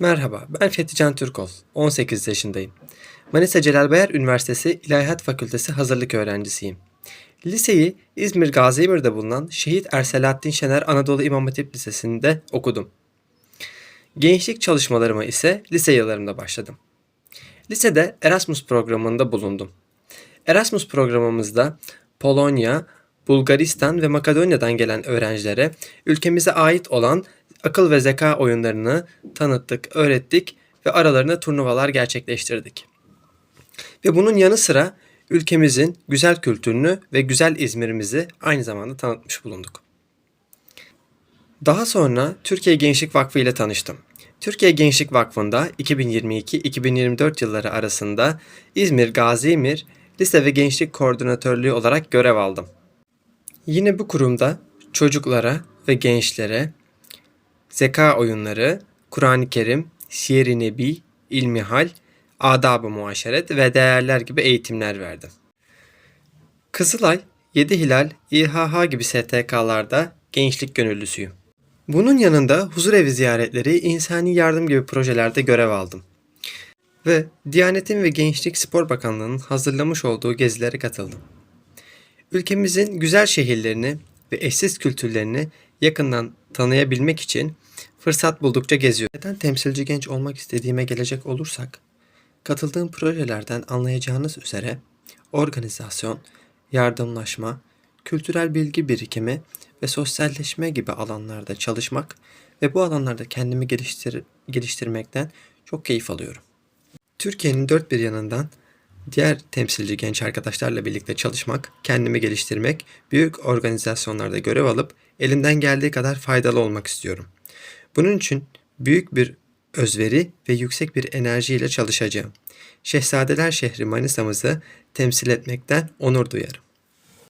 Merhaba, ben Fethi Can Türkol. 18 yaşındayım. Manisa Celal Bayar Üniversitesi İlahiyat Fakültesi hazırlık öğrencisiyim. Liseyi İzmir Gaziemir'de bulunan Şehit Erselahattin Şener Anadolu İmam Hatip Lisesi'nde okudum. Gençlik çalışmalarıma ise lise yıllarımda başladım. Lisede Erasmus programında bulundum. Erasmus programımızda Polonya, Bulgaristan ve Makedonya'dan gelen öğrencilere ülkemize ait olan akıl ve zeka oyunlarını tanıttık, öğrettik ve aralarında turnuvalar gerçekleştirdik. Ve bunun yanı sıra ülkemizin güzel kültürünü ve güzel İzmir'imizi aynı zamanda tanıtmış bulunduk. Daha sonra Türkiye Gençlik Vakfı ile tanıştım. Türkiye Gençlik Vakfı'nda 2022-2024 yılları arasında İzmir Gaziemir Lise ve Gençlik Koordinatörlüğü olarak görev aldım. Yine bu kurumda çocuklara ve gençlere zeka oyunları, Kur'an-ı Kerim, Siyer-i Nebi, İlmihal, Adab-ı Muaşeret ve değerler gibi eğitimler verdim. Kızılay, Yedi Hilal, İHH gibi STK'larda gençlik gönüllüsüyüm. Bunun yanında huzur evi ziyaretleri, insani yardım gibi projelerde görev aldım. Ve Diyanetin ve Gençlik Spor Bakanlığı'nın hazırlamış olduğu gezilere katıldım. Ülkemizin güzel şehirlerini ve eşsiz kültürlerini yakından tanıyabilmek için fırsat buldukça geziyorum. Neden temsilci genç olmak istediğime gelecek olursak, katıldığım projelerden anlayacağınız üzere organizasyon, yardımlaşma, kültürel bilgi birikimi ve sosyalleşme gibi alanlarda çalışmak ve bu alanlarda kendimi geliştir geliştirmekten çok keyif alıyorum. Türkiye'nin dört bir yanından diğer temsilci genç arkadaşlarla birlikte çalışmak, kendimi geliştirmek, büyük organizasyonlarda görev alıp elimden geldiği kadar faydalı olmak istiyorum. Bunun için büyük bir özveri ve yüksek bir enerjiyle çalışacağım. Şehzadeler şehri Manisa'mızı temsil etmekten onur duyarım.